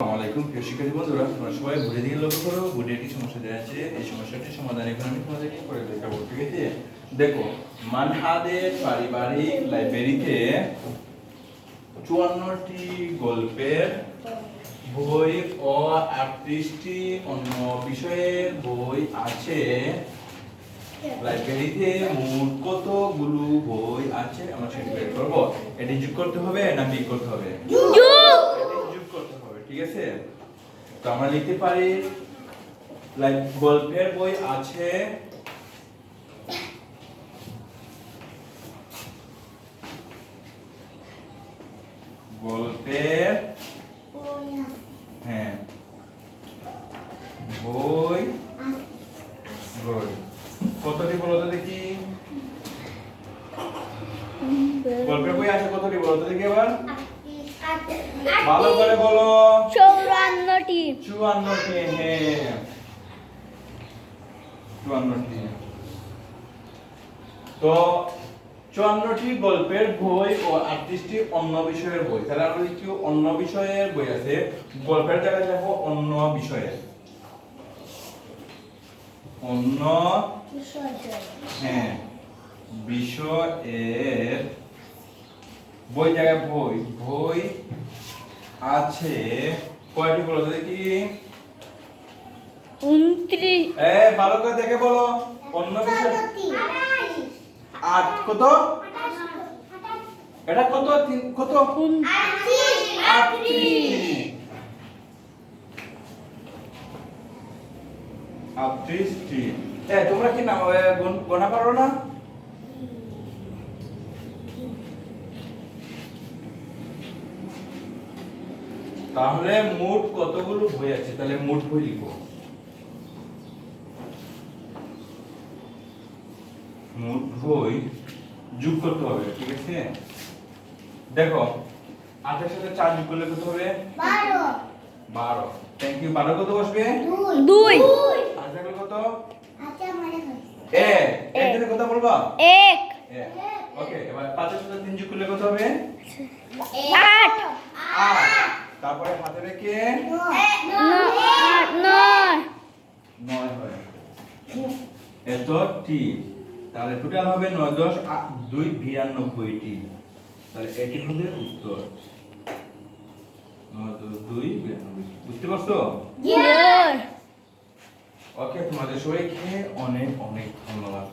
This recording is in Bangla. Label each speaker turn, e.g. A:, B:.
A: আসসালামাইকুম প্রিয় শিক্ষার্থী বন্ধুরা, তোমরা সবাই ঘুরে দিকে লক্ষ্য করো ঘুরে একটি সমস্যা দেওয়া আছে। এই সমাধান আমি তোমাদেরকে করে দেখো, মানহাদের পারিবারিক লাইব্রেরিতে চুয়ান্নটি গল্পের বই ও আটত্রিশটি অন্য বিষয়ের বই আছে। লাইব্রেরিতে মোট কতগুলো বই আছে? আমরা সেটি বের করব। এটি যোগ করতে হবে না বিয়োগ করতে হবে এটি যোগ করতে হবে ঠিক আছে? তো আমরা লিখতে পারি লাইক গল্পের বই আছে গল্পের হ্যাঁ বই বই। কতটি বলতো দেখি। গল্পের বই আছে কতটি বলো তো দেখি এবার। ভালো করে বলো।
B: চৌরান্নটি।
A: চুয়ান্নটি হ্যাঁ চুয়ান্নটি। তো চুয়ান্নটি গল্পের বই ও আটত্রিশটি অন্য বিষয়ের বই। তাহলে আমরা দেখি অন্য বিষয়ের বই আছে? গল্পের জায়গায় যাব অন্য বিষয়ের। অন্য হ্যাঁ বিষয়ের বই জায়গায় বই বই আছে। কয়টি বলো দেখি।
B: উনত্রিশ।
A: এ ভালো করে দেখে বলো। অন্য বিষয় আট কত? এটা কত? কত? আটত্রিশটি। তোমরা কি নাম গোনা পারো না? তাহলে মোট কতগুলো বই আছে? তাহলে মোট বই লিখো মোট বই যোগ করতে হবে ঠিক আছে? দেখো আটের সাথে চার যোগ করলে কত হবে? বারো। থ্যাংক ইউ বারো কত বসবে?
B: দুই।
A: আর থাকলে কত?
B: আচ্ছা,
A: এক। এক দিনে বলবা?
B: এক।
A: ওকে এবার পাঁচের সাথে তিন যোগ করলে কত হবে?
B: আট।
A: আট। তারপরে হাতে রেখে
B: নয়।
A: হয়। এত টি। তাহলে টোটাল হবে নয় দশ দুই বিরানব্বইটি। তাহলে এটি হবে উত্তর। নয় দশ দুই বিরানব্বই বুঝতে পারছ. ওকে তোমাদের সবাইকে অনেক অনেক ধন্যবাদ।